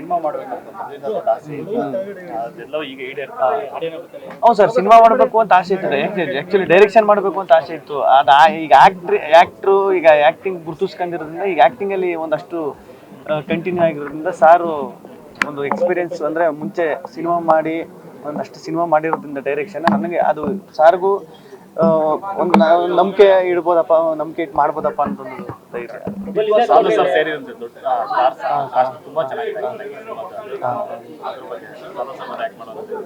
Cinema ಮಾಡಬೇಕು ಅಂತ ಆಸೆ ಇತ್ತು. ಅದೆಲ್ಲವೂ ಈಗ ಈಡೇರ್ತಾ ಇದೆ. ಹೌದು ಸರ್ ಸಿನಿಮಾ ಮಾಡಬೇಕು ಅಂತ ಆಸೆ ಇತ್ತು ಆಕ್ಚುಲಿ ಡೈರೆಕ್ಷನ್ ಮಾಡಬೇಕು ಅಂತ ಆಸೆ ಇತ್ತು ಅದು ಆ- ಈಗ ಆಕ್ಟ್ರಿ ಆಕ್ಟ್ರು ಈಗ ಆಕ್ಟಿಂಗ್ ಗುರುತಿಸ್ಕೊಂಡಿರೋದ್ರಿಂದ ಈಗ ಆಕ್ಟಿಂಗ್ ಅಲ್ಲಿ ಒಂದಷ್ಟು ಕಂಟಿನ್ಯೂ ಆಗಿರೋದ್ರಿಂದ ಸಾರು ಒಂದು ಎಕ್ಸ್ಪೀರಿಯನ್ಸ್ ಅಂದ್ರೆ ಮುಂಚೆ ಸಿನಿಮಾ ಮಾಡಿ ಒಂದಷ್ಟು ಸಿನಿಮಾ ಮಾಡಿರೋದ್ರಿಂದ ಡೈರೆಕ್ಷನ್ ನನಗೆ ಅದು ಸಾರ್ಗೂ ಒಂದು ನಂಬಿಕೆ ಇಡ್ಬೋದಪ್ಪ ನಂಬಿಕೆ ಇಟ್ಟು ಮಾಡ್ಬೋದಪ್ಪ ಅಂತ ಒಂದು ಧೈರ್ಯ ಸಾಲು ಸರ್ ಸೇರಿದಂತೆ ದೊಡ್ಡ ಸ್ಟಾರ್ಸ್ ಕಾಸ್ಟ್ ತುಂಬಾ ಚೆನ್ನಾಗಿದೆ. ಅದ್ರ ಬಗ್ಗೆ ಸಾಲು ಸರ್ ಮತ್ತೆ act ಮಾಡೋದು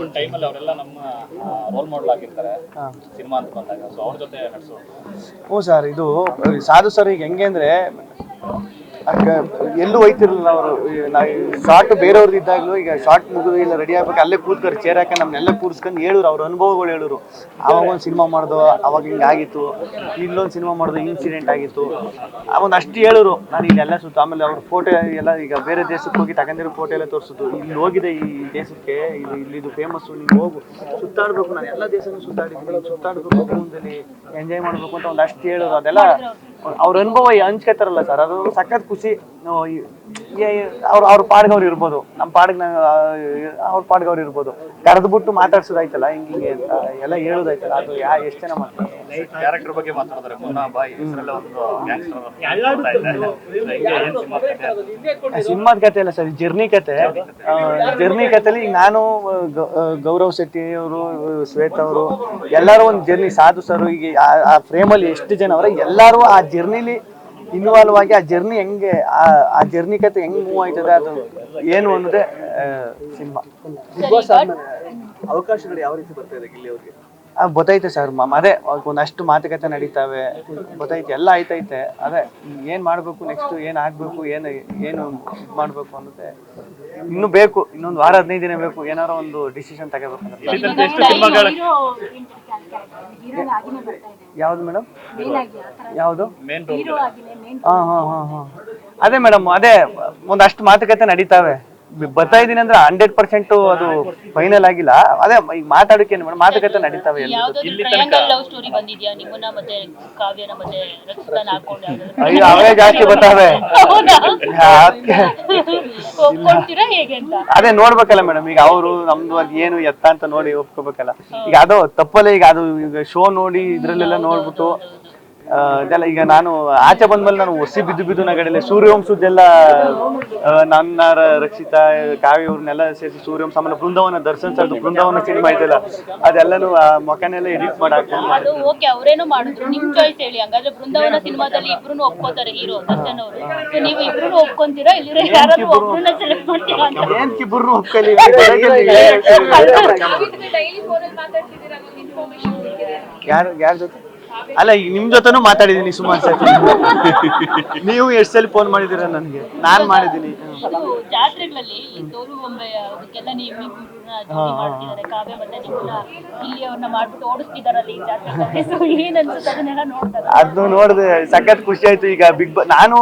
ಒಂದು ಟೈಮಲ್ಲಿ ಅವರೆಲ್ಲ ನಮ್ಮ ರೋಲ್ ಮಾಡೆಲ್ ಆಗಿರ್ತಾರೆ. ಸಿನಿಮಾ ಅಂತ ಬಂದಾಗ. ಸೊ ಅವ್ರ ಜೊತೆ ನಡೆಸೋದು. ಹ್ಞೂ ಸರ್ ಇದು ಸಾಧು ಸರ್ ಈಗ ಹೆಂಗೆ ಅಂದ್ರೆ ಎಲ್ಲೂ ಹೋಯ್ತಿರಲಿಲ್ಲ ಅವರು. ಶಾರ್ಟ್ ಬೇರೆಯವ್ರದ್ದು ಇದ್ದಾಗಲೂ ಈಗ ಶಾರ್ಟ್ ಮುಗಿದು ಇಲ್ಲ ರೆಡಿ ಆಗ್ಬೇಕು, ಅಲ್ಲೇ ಕೂತ್ಕೊಂಡು ಚೇರ್ ಹಾಕಿ ನಮ್ಮನ್ನೆಲ್ಲ ಕೂರಿಸ್ಕೊಂಡು ಹೇಳೋರು ಅವ್ರ ಅನುಭವಗಳು ಹೇಳೋರು ಅವಾಗ ಒಂದು ಸಿನಿಮಾ ಮಾಡ್ದು, ಅವಾಗ ಹಿಂಗೆ ಆಗಿತ್ತು. ಇಲ್ಲೊಂದು ಸಿನಿಮಾ ಮಾಡ್ದು ಇನ್ಸಿಡೆಂಟ್ ಆಗಿತ್ತು. ಒಂದು ಅಷ್ಟು ಹೇಳೋರು ನಾನು ಇಲ್ಲೆಲ್ಲ ಸುತ್ತ, ಆಮೇಲೆ ಅವ್ರ ಫೋಟೋ ಎಲ್ಲ ಈಗ ಬೇರೆ ದೇಶಕ್ಕೆ ಹೋಗಿ ತಗೊಂಡಿರೋ ಫೋಟೋ ಎಲ್ಲ ತೋರಿಸಿದ್ರು ಇಲ್ಲಿ ಹೋಗಿದೆ ಈ ದೇಶಕ್ಕೆ ಇದು ಇಲ್ಲಿದು ಫೇಮಸ್ಸು ನೀವು ಹೋಗು. ಸುತ್ತಾಡ್ಬೇಕು ನಾನು, ಎಲ್ಲ ದೇಶನೂ ಸುತ್ತಾಡಿದ್ದೀನಿ. ಸುತ್ತಾಡಬೇಕು ಜೀವನದಲ್ಲಿ ಎಂಜಾಯ್ ಮಾಡಬೇಕು ಅಂತ ಒಂದು ಅಷ್ಟು ಹೇಳೋರು ಅದೆಲ್ಲ ಅವ್ರ ಅನುಭವ ಹಂಚ್ಕೋತಾರಲ್ಲ ಸರ್ ಅದು ಸಖತ್ ಖುಷಿ. ಅವ್ರ ಅವ್ರ ಪಾಡ್ಗೆ ಅವ್ರು ಇರ್ಬೋದು. ನಮ್ಮ ಪಾಡ್ಗೆ ನಾವು ಅವ್ರ ಪಾಡ್ಗೆ ಅವ್ರು ಇರ್ಬೋದು. ಕರೆದ್ಬಿಟ್ಟು ಮಾತಾಡ್ಸೋದಾಯ್ತಲ್ಲ ಹಿಂಗೆ ಹಿಂಗೆ ಅಂತ ಎಲ್ಲ ಹೇಳೋದಾಯ್ತಲ್ಲ ಅದು ಯಾ ಎಷ್ಟು ಜನ ಮಾಡ್ತಾರೆ ಕ್ಯಾರೆಕ್ಟರ್ ಬಗ್ಗೆ ಮಾತಾಡಿದ್ರೆ ಮುನ್ನಾ ಬಾಯ್ ಹೆಸರಲ್ಲ ಒಂದು ಗ್ಯಾಂಗ್ಸ್ಟರ್ ಸಿನಿಮಾದ ಕತೆ ಅಲ್ಲ ಸರ್ ಜರ್ನಿ ಕತೆ. ಜರ್ನಿ ಕತೆಲಿ ಈಗ ನಾನು ಗೌರವ್ ಶೆಟ್ಟಿ ಅವರು ಶ್ವೇತ ಅವರು ಎಲ್ಲರೂ ಒಂದು ಜರ್ನಿ. ಸಾಧು ಸರ್ ಈಗ ಆ- ಆ ಫ್ರೇಮಲ್ಲಿ ಎಷ್ಟು ಜನ ಅವರ ಎಲ್ಲರೂ ಆ ಜರ್ನಿಲಿ ಇನ್ವಾಲ್ವ್ ಆಗಿ ಆ ಜರ್ನಿ ಹೆಂಗೆ ಆ- ಜರ್ನಿ ಕತೆ ಹೆಂಗ್ ಮೂವ್ ಆಯ್ತದೆ ಅದು ಏನು ಅನ್ನೋದೆ ಸಿನಿಮಾ. ಅವಕಾಶಗಳು ಯಾವ ರೀತಿ ಬರ್ತಾ ಇದೆ ಇಲ್ಲಿ ಅವ್ರಿಗೆ? ಗೊತ್ತೈತೆ ಸರ್ ಅದೇ ಒಂದಷ್ಟು ಮಾತುಕತೆ ನಡೀತಾವೆ ಗೊತ್ತೈತೆ ಎಲ್ಲ ಆಯ್ತೈತೆ ಅದೇ ಏನ್ ಮಾಡ್ಬೇಕು ನೆಕ್ಸ್ಟ್ ಏನ್ ಆಗ್ಬೇಕು ಏನು ಏನು ಇದ್ ಮಾಡ್ಬೇಕು ಅನ್ನೋದೇ ಇನ್ನು ಬೇಕು ಇನ್ನೊಂದು ವಾರ ಹದಿನೈದು ದಿನ ಬೇಕು ಏನಾರ ಒಂದು ಡಿಸಿಷನ್ ತಗೋಬೇಕು ಯಾವ್ದು ಮೇಡಮ್? ಯಾವುದು? ಮೇನ್ ರೋಲ್ ಹಾ ಹಾ ಹಾ ಹಾ. ಅದೇ ಮೇಡಮ್ ಅದೇ ಒಂದಷ್ಟು ಮಾತುಕತೆ ನಡೀತಾವೆ. ಬರ್ತಾ ಇದೀನಿ ಅಂದ್ರೆ ಹಂಡ್ರೆಡ್ ಪರ್ಸೆಂಟ್ ಅದು ಫೈನಲ್ ಆಗಿಲ್ಲ. ಅದೇ ಈಗ ಮಾತಾಡೋಕೆ ಮೇಡಮ್ ಮಾತುಕತೆ ನಡೀತಾವೆ ಎಲ್ಲ. ಯಾವ್ದಾದ್ರು ಟ್ರಯಾಂಗಲ್ ಲವ್ ಸ್ಟೋರಿ ಬಂದಿದ್ಯಾ? ನಿಮ್ಮನ್ನ ಮತ್ತೆ ಕಾವ್ಯನ ಮತ್ತೆ ರಕ್ಷಿತಾನ ಹಾಕೊಂಡು ಯಾವ್ದಾದ್ರು? ಅಯ್ಯೋ ಅವೇ ಜಾಸ್ತಿ ಬರ್ತಾವೆ ಹೌದಾ? ಯಾಕೆ? ಒಪ್ಕೊಳ್ತೀರಾ ಹೇಗೆ ಅಂತ? ಅದೇ ನೋಡ್ಬೇಕಲ್ಲ ಮೇಡಮ್ ಈಗ ಅವರು ನಮ್ದು ಅದ್ ಏನು ಎತ್ತ ಅಂತ ನೋಡಿ ಒಪ್ಕೋಬೇಕಲ್ಲ. ಈಗ ಅದು ತಪ್ಪಲ್ಲ ಈಗ ಅದು ಈಗ ಶೋ ನೋಡಿ ಇದ್ರಲ್ಲೆಲ್ಲ ನೋಡ್ಬಿಟ್ಟು ಇದೆಲ್ಲ ಈಗ ನಾನು ಆಚೆ ಬಂದ್ಮೇಲೆ ನಾನು ಒಸಿ ಬಿದ್ದು ಬಿದ್ದು ನಗಡೆಲ್ಲ. ಸೂರ್ಯವಂಶದ್ದೆಲ್ಲ ನನ್ನ ರಕ್ಷಿತ ಕಾವ್ಯ ಇವ್ರನ್ನೆಲ್ಲ ಸೇರಿಸಿ ಸೂರ್ಯವಂಶ ಆಮೇಲೆ ಬೃಂದಾವನ ದರ್ಶನ್ ಸರ್ದು ಬೃಂದಾವನ ಸಿನಿಮಾ ಇದೆಲ್ಲ ಅದೆಲ್ಲನೂ ಆ ಮೊಕನೆಲ್ಲ ಎಡಿಟ್ ಮಾಡಾಕ ಅದು ಓಕೆ ಅವರೇನು ಮಾಡಿದ್ರು. ನಿಮ್ ಚಾಯ್ಸ್ ಹೇಳಿ. ಹಂಗಾದ್ರೆ ಬೃಂದಾವನ ಸಿನಿಮಾದಲ್ಲಿ ಇಬ್ರು ಒಪ್ಕೋತಾರೆ ಹೀರೋ ದರ್ಶನ್ ಅವರು. ಸೊ ನೀವು ಇಬ್ರು ಒಪ್ಕೊಂತೀರಾ? ಇಲ್ಲಿರೋ ಯಾರಾದ್ರೂ ಒಬ್ರನ್ನ ಸೆಲೆಕ್ಟ್ ಮಾಡ್ತೀರಾ ಅಂತ. ಏನ್ ಕಿಬ್ಬರ್ನು ಒಪ್ಕಲಿ ಯಾರು ಯಾರ ಜೊತೆ? ಅಲ್ಲ ಈಗ ನಿಮ್ ಜೊತೆನೂ ಮಾತಾಡಿದೀನಿ ಸುಮಾರ್ ಸರ್. ನೀವು ಎಷ್ಟು ಸಲ ಫೋನ್ ಮಾಡಿದೀರ ನನ್ಗೆ? ನಾನ್ ಮಾಡಿದೀನಿ. ಅದ್ನು ಜಾತ್ರೆಗಳಲ್ಲಿ ಈ ತೋಲು ಬೊಂಬೆ ಅದಕ್ಕೆಲ್ಲ ನೀವು ಇಬ್ರನ್ನ ಜೋಡಿ ಮಾಡ್ತಿದ್ದಾರೆ. ಕಾವ್ಯ ಮತ್ತೆ ನಿಮ್ಮನ್ನ ಇಲ್ಲಿ ಅವ್ರನ್ನ ಮಾಡ್ಬಿಟ್ಟು ಓಡಿಸ್ತಿದಾರಲ್ಲ ಈ ಜಾತ್ರೆ ಸೊ ಏನ್ ಅನ್ಸುತ್ತೆ ಅದನ್ನೆಲ್ಲ ನೋಡ್ತಾರೆ ಅದನ್ನು ನೋಡಿದೆ ಸಖತ್ ಖುಷಿ ಆಯ್ತು. ಈಗ ಬಿಗ್ ಬಾ ನಾನು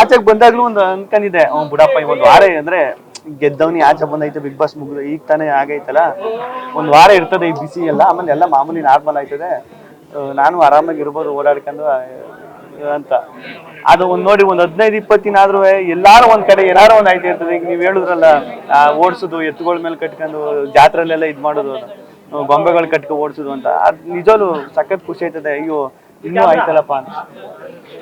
ಆಚೆಗೆ ಬಂದಾಗ್ಲೂ ಒಂದು ಅನ್ಕೊಂಡಿದ್ದೆ. ಅವ್ನು ಬಿಡಪ್ಪ ಈ ಒಂದು ವಾರ ಅಂದ್ರೆ ಗೆದ್ದವನಿ ಆಚೆ ಬಂದೈತೆ ಬಿಗ್ ಬಾಸ್ ಮುಗಿದು ಈಗ ತಾನೇ ಆಗೈತಲ್ಲ. ಒಂದು ವಾರ ಇರ್ತದೆ ಈ ಬಿಸಿ ಎಲ್ಲ. ಆಮೇಲೆ ಎಲ್ಲ ಮಾಮೂಲಿ ನಾರ್ಮಲ್ ಆಯ್ತದೆ. ನಾನು ಆರಾಮಾಗಿ ಇರ್ಬೋದು, ಓಡಾಡ್ಕೊಂಡು ಅಂತ. ಅದು ಒಂದ್ ನೋಡಿ, ಒಂದ್ ಹದಿನೈದು ಇಪ್ಪತ್ತಿನಾದ್ರೂ ಎಲ್ಲಾರು ಒಂದ್ ಕಡೆ ಏನಾರು ಒಂದ್ ಆಯ್ತು ಇರ್ತದೆ. ಈಗ ನೀವ್ ಹೇಳಿದ್ರಲ್ಲ ಓಡ್ಸೋದು, ಎತ್ತುಗಳ ಮೇಲೆ ಕಟ್ಕೊಂಡು ಜಾತ್ರೆಲೆಲ್ಲ ಇದ್ ಮಾಡೋದು, ಬೊಂಬೆಗಳು ಕಟ್ಕೊ ಓಡಿಸೋದು ಅಂತ. ಅದ್ ನಿಜವೂ ಸಖತ್ ಖುಷಿ ಆಯ್ತದೆ. ಅಯ್ಯೋ ಇನ್ನೂ ಆಯ್ತಲ್ಲಪ್ಪ. ಅಂತ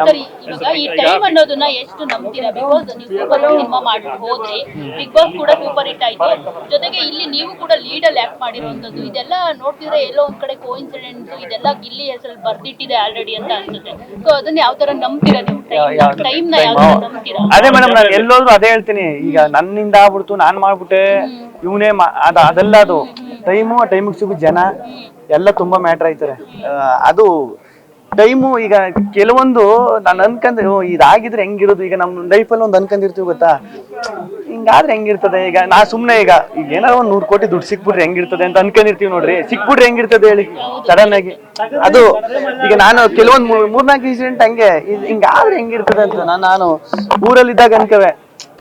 ಸರಿ ಇವಾಗ ಈ ಟೈಮ್ ಅನ್ನೋದನ್ನ ಎಷ್ಟು ನಂಬ್ತೀರಾ? ಬಿಕಾಸ್ ನೀವು ಸೂಪರ್ ಸಿನಿಮಾ ಮಾಡ್ಬಿಟ್ಟು ಹೋದ್ರಿ ಬಿಗ್ ಬಾಸ್ ಕೂಡ ಸೂಪರ್ ಹಿಟ್ ಆಯ್ತು. ಜೊತೆಗೆ ಇಲ್ಲಿ ನೀವು ಕೂಡ ಲೀಡ್ ಅಲ್ಲಿ ಆಕ್ಟ್ ಮಾಡಿರುವಂತದ್ದು ಇದೆಲ್ಲ ನೋಡ್ತಿದ್ರೆ ಎಲ್ಲೋ ಒಂದ್ ಕಡೆ ಕೋಇನ್ಸಿಡೆಂಟ್ ಇದೆಲ್ಲ ಗಿಲ್ಲಿ ಹೆಸರಲ್ಲಿ ಬರ್ದಿಟ್ಟಿದೆ ಆಲ್ರೆಡಿ ಅಂತ ಅನ್ಸುತ್ತೆ. ಸೊ ಅದನ್ನ ಯಾವ ತರ ನಂಬ್ತೀರಾ ನೀವು? ಯಾವ್ದು? ಟೈಮ್ನ ಯಾವ ತರ ನಂಬ್ತೀರಾ? ಅದೇ ಮೇಡಮ್ ನಾನು ಎಲ್ಲೋದ್ರು ಅದೇ ಹೇಳ್ತೀನಿ. ಈಗ ನನ್ನಿಂದ ಆಗ್ಬಿಡ್ತು ನಾನ್ ಮಾಡ್ಬಿಟ್ಟೆ ಇವನೇ ಅದ ಅದೆಲ್ಲ ಅದು. ಟೈಮು ಆ ಟೈಮಿಗೆ ಸಿಗು ಜನ ಎಲ್ಲ ತುಂಬಾ ಮ್ಯಾಟ್ರ್ ಆಯ್ತಾರೆ. ಆ, ಅದು ಟೈಮು ಈಗ ಕೆಲವೊಂದು ನಾನು ಅನ್ಕಂದ್ರೆ ಇದಾಗಿದ್ರೆ ಹೆಂಗಿರೋದು? ಈಗ ನಮ್ಮ ಲೈಫಲ್ಲಿ ಒಂದು ಅನ್ಕೊಂಡಿರ್ತೀವಿ ಗೊತ್ತಾ? ಹಿಂಗಾದ್ರೆ ಹೆಂಗಿರ್ತದೆ? ಈಗ ನಾ ಸುಮ್ನೆ ಈಗ ಈಗ ಏನಾದ್ರು ಒಂದು ನೂರ್ ಕೋಟಿ ದುಡ್ಡು ಸಿಕ್ಬಿಟ್ರೆ ಹೆಂಗಿರ್ತದೆ ಅಂತ ಅನ್ಕೊಂಡಿರ್ತೀವಿ ನೋಡ್ರಿ. ಸಿಕ್ಬಿಟ್ರೆ ಹೆಂಗಿರ್ತದೆ ಹೇಳಿ ಸಡನ್ ಆಗಿ. ಅದು, ಈಗ ನಾನು ಕೆಲವೊಂದು ಮೂರ್ನಾಲ್ಕು ಇನ್ಸಿಡೆಂಟ್ ಹಂಗೆ ಹಿಂಗಾದ್ರೆ ಹೆಂಗಿರ್ತದೆ ಅಂತ ನಾನು ನಾನು ಊರಲ್ಲಿದ್ದಾಗ ಅನ್ಕವೆ.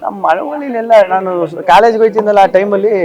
ನಮ್ಮ ಮಳವಳ್ಳಿಲೆಲ್ಲ ನಾನು ಕಾಲೇಜ್ಗೆ ಹೋಯ್ತಿದ್ದಲ್ಲ ಆ ಟೈಮಲ್ಲಿ